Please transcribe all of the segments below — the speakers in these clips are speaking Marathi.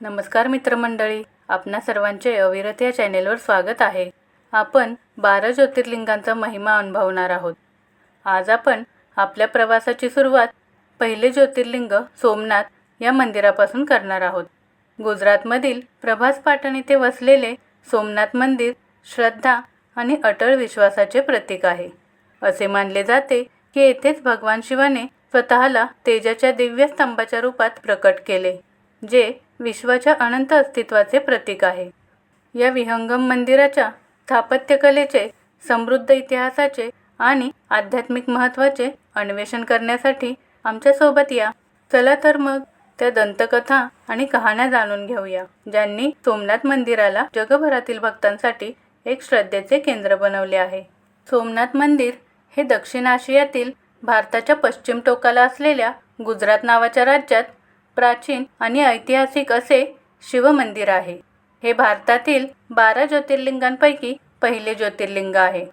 नमस्कार मित्रमंडळी आपणा सर्वांचे अविरत या चॅनेलवर स्वागत आहे. आपण बारा ज्योतिर्लिंगांचा महिमा अनुभवणार आहोत. आज आपण आपल्या प्रवासाची सुरुवात पहिले ज्योतिर्लिंग सोमनाथ या मंदिरापासून करणार आहोत. गुजरातमधील प्रभास पाटण येथे वसलेले सोमनाथ मंदिर श्रद्धा आणि अटळ विश्वासाचे प्रतीक आहे. असे मानले जाते की येथेच भगवान शिवाने स्वतःला तेजाच्या दिव्य स्तंभाच्या रूपात प्रकट केले जे विश्वाच्या अनंत अस्तित्वाचे प्रतीक आहे. या विहंगम मंदिराच्या स्थापत्यकलेचे समृद्ध इतिहासाचे आणि आध्यात्मिक महत्त्वाचे अन्वेषण करण्यासाठी आमच्यासोबत या. चला तर मग त्या दंतकथा आणि कहाण्या जाणून घेऊया ज्यांनी सोमनाथ मंदिराला जगभरातील भक्तांसाठी एक श्रद्धेचे केंद्र बनवले आहे. सोमनाथ मंदिर हे दक्षिण आशियातील भारताच्या पश्चिम टोकाला असलेल्या गुजरात नावाच्या राज्यात प्राचीन आणि ऐतिहासिक असे शिवमंदिर आहे. हे भारतातील बारा ज्योतिर्लिंगांपैकी पहिले ज्योतिर्लिंग आहे.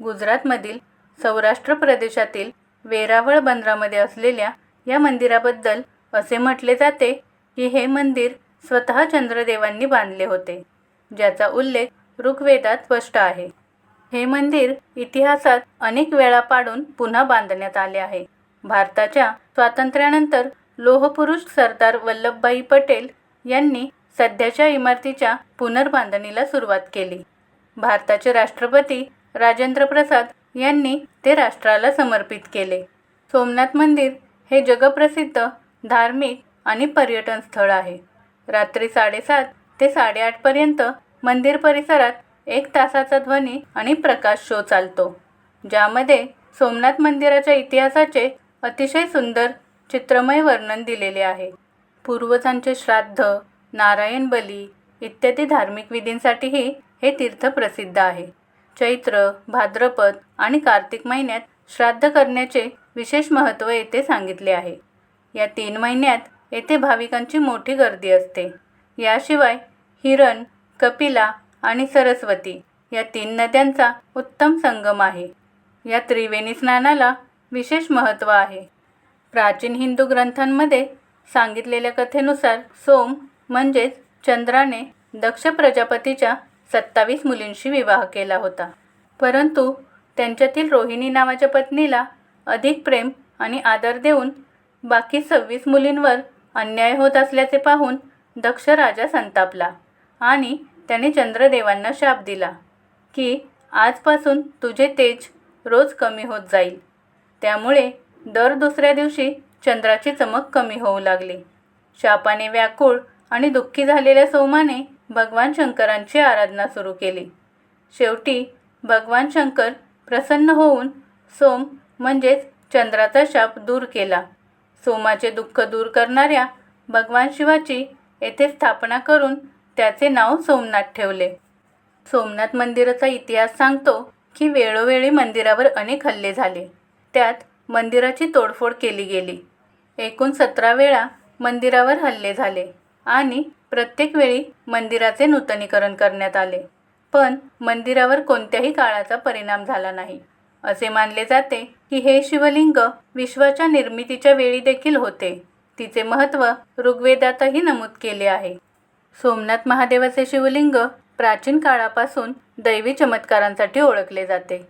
गुजरातमधील सौराष्ट्र प्रदेशातील वेरावळ बंदरामध्ये असलेल्या या मंदिराबद्दल असे म्हटले जाते की हे मंदिर स्वतः चंद्रदेवांनी बांधले होते ज्याचा उल्लेख ऋग्वेदात स्पष्ट आहे. हे मंदिर इतिहासात अनेक वेळा पाडून पुन्हा बांधण्यात आले आहे. भारताच्या स्वातंत्र्यानंतर लोहपुरुष सरदार वल्लभभाई पटेल यांनी सध्याच्या इमारतीच्या पुनर्बांधणीला सुरुवात केली. भारताचे राष्ट्रपती राजेंद्र प्रसाद यांनी ते राष्ट्राला समर्पित केले. सोमनाथ मंदिर हे जगप्रसिद्ध धार्मिक आणि पर्यटन स्थळ आहे. रात्री साडेसात ते साडेआठपर्यंत मंदिर परिसरात एक तासाचा ध्वनी आणि प्रकाश शो चालतो ज्यामध्ये सोमनाथ मंदिराच्या इतिहासाचे अतिशय सुंदर चित्रमय वर्णन दिलेले आहे. पूर्वजांचे श्राद्ध नारायण बली इत्यादी धार्मिक विधींसाठीही हे तीर्थ प्रसिद्ध आहे. चैत्र भाद्रपद आणि कार्तिक महिन्यात श्राद्ध करण्याचे विशेष महत्त्व येथे सांगितले आहे. या तीन महिन्यात येथे भाविकांची मोठी गर्दी असते. याशिवाय हिरण कपिला आणि सरस्वती या तीन नद्यांचा उत्तम संगम आहे. या त्रिवेणी स्नानाला विशेष महत्त्व आहे. प्राचीन हिंदू ग्रंथांमध्ये सांगितलेल्या कथेनुसार सोम म्हणजेच चंद्राने दक्ष प्रजापतीच्या सत्तावीस मुलींशी विवाह केला होता. परंतु त्यांच्यातील रोहिणी नावाच्या पत्नीला अधिक प्रेम आणि आदर देऊन बाकी सव्वीस मुलींवर अन्याय होत असल्याचे पाहून दक्ष राजा संतापला आणि त्याने चंद्रदेवांना शाप दिला की आजपासून तुझे तेज रोज कमी होत जाईल. त्यामुळे दर दुसऱ्या दिवशी चंद्राची चमक कमी होऊ लागली. शापाने व्याकुळ आणि दुःखी झालेल्या सोमाने भगवान शंकरांची आराधना सुरू केली. शेवटी भगवान शंकर प्रसन्न होऊन सोम म्हणजेच चंद्राचा शाप दूर केला. सोमाचे दुःख दूर करणाऱ्या भगवान शिवाची येथे स्थापना करून त्याचे नाव सोमनाथ ठेवले. सोमनाथ मंदिराचा इतिहास सांगतो की वेळोवेळी मंदिरावर अनेक हल्ले झाले. त्यात मंदिराची तोडफोड केली गेली. एकूण सतरा वेळा मंदिरावर हल्ले झाले आणि प्रत्येक वेळी मंदिराचे नूतनीकरण करण्यात आले. पण मंदिरावर कोणत्याही काळाचा परिणाम झाला नाही. असे मानले जाते की हे शिवलिंग विश्वाच्या निर्मितीच्या वेळी देखील होते. तिचे महत्त्व ऋग्वेदातही नमूद केले आहे. सोमनाथ महादेवाचे शिवलिंग प्राचीन काळापासून दैवी चमत्कारांसाठी ओळखले जाते.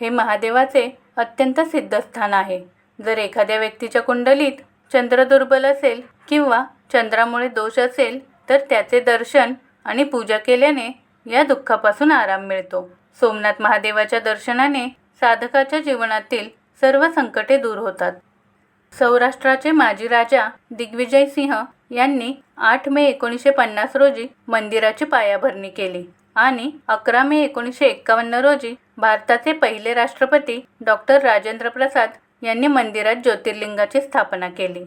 हे महादेवाचे अत्यंत सिद्धस्थान आहे. जर एखाद्या व्यक्तीच्या कुंडलीत चंद्र दुर्बल असेल किंवा चंद्रामुळे दोष असेल तर त्याचे दर्शन आणि पूजा केल्याने या दुःखापासून आराम मिळतो. सोमनाथ महादेवाच्या दर्शनाने साधकाच्या जीवनातील सर्व संकटे दूर होतात. सौराष्ट्राचे माजी राजा दिग्विजय सिंह यांनी आठ मे एकोणीसशे पन्नास रोजी मंदिराची पायाभरणी केली आणि अकरा मे एकोणीसशे एक्कावन्न रोजी भारताचे पहिले राष्ट्रपती डॉक्टर राजेंद्र प्रसाद यांनी मंदिरात ज्योतिर्लिंगाची स्थापना केली.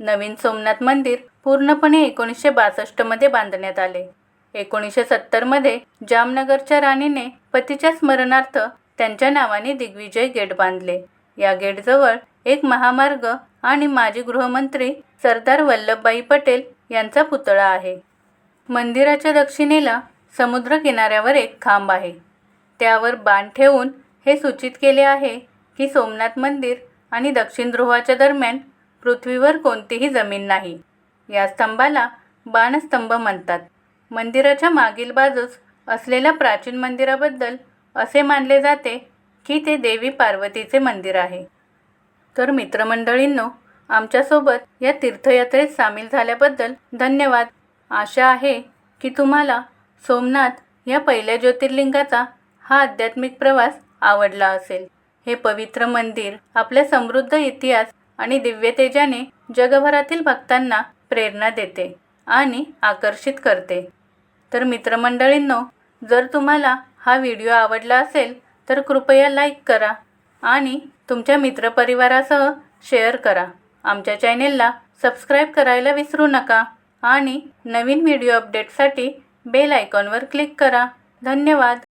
नवीन सोमनाथ मंदिर पूर्णपणे एकोणीसशे बासष्टमध्ये बांधण्यात आले. एकोणीसशे सत्तरमध्ये जामनगरच्या राणीने पतीच्या स्मरणार्थ त्यांच्या नावाने दिग्विजय गेट बांधले. या गेटजवळ एक महामार्ग आणि माजी गृहमंत्री सरदार वल्लभभाई पटेल यांचा पुतळा आहे. मंदिराच्या दक्षिणेला समुद्र किनाऱ्यावर एक खांब आहे. त्यावर बाण ठेवून हे सूचित केले आहे की सोमनाथ मंदिर आणि दक्षिण ध्रुवाच्या दरम्यान पृथ्वीवर कोणतीही जमीन नाही. या स्तंभाला बाणस्तंभ म्हणतात. मंदिराच्या मागील बाजूस असलेल्या प्राचीन मंदिराबद्दल असे मानले जाते की ते देवी पार्वतीचे मंदिर आहे. तर मित्रमंडळींनो आमच्यासोबत या तीर्थयात्रेत सामील झाल्याबद्दल धन्यवाद. आशा आहे की तुम्हाला सोमनाथ या पहिल्या ज्योतिर्लिंगाचा हा आध्यात्मिक प्रवास आवडला असेल. हे पवित्र मंदिर आपल्या समृद्ध इतिहास आणि दिव्यतेजाने जगभरातील भक्तांना प्रेरणा देते आणि आकर्षित करते. तर मित्रमंडळींनो जर तुम्हाला हा व्हिडिओ आवडला असेल तर कृपया लाईक करा आणि तुमच्या मित्रपरिवारासह शेअर करा. आमच्या चॅनेलला सबस्क्राईब करायला विसरू नका आणि नवीन व्हिडिओ अपडेटसाठी बेल आयकॉनवर क्लिक करा. धन्यवाद.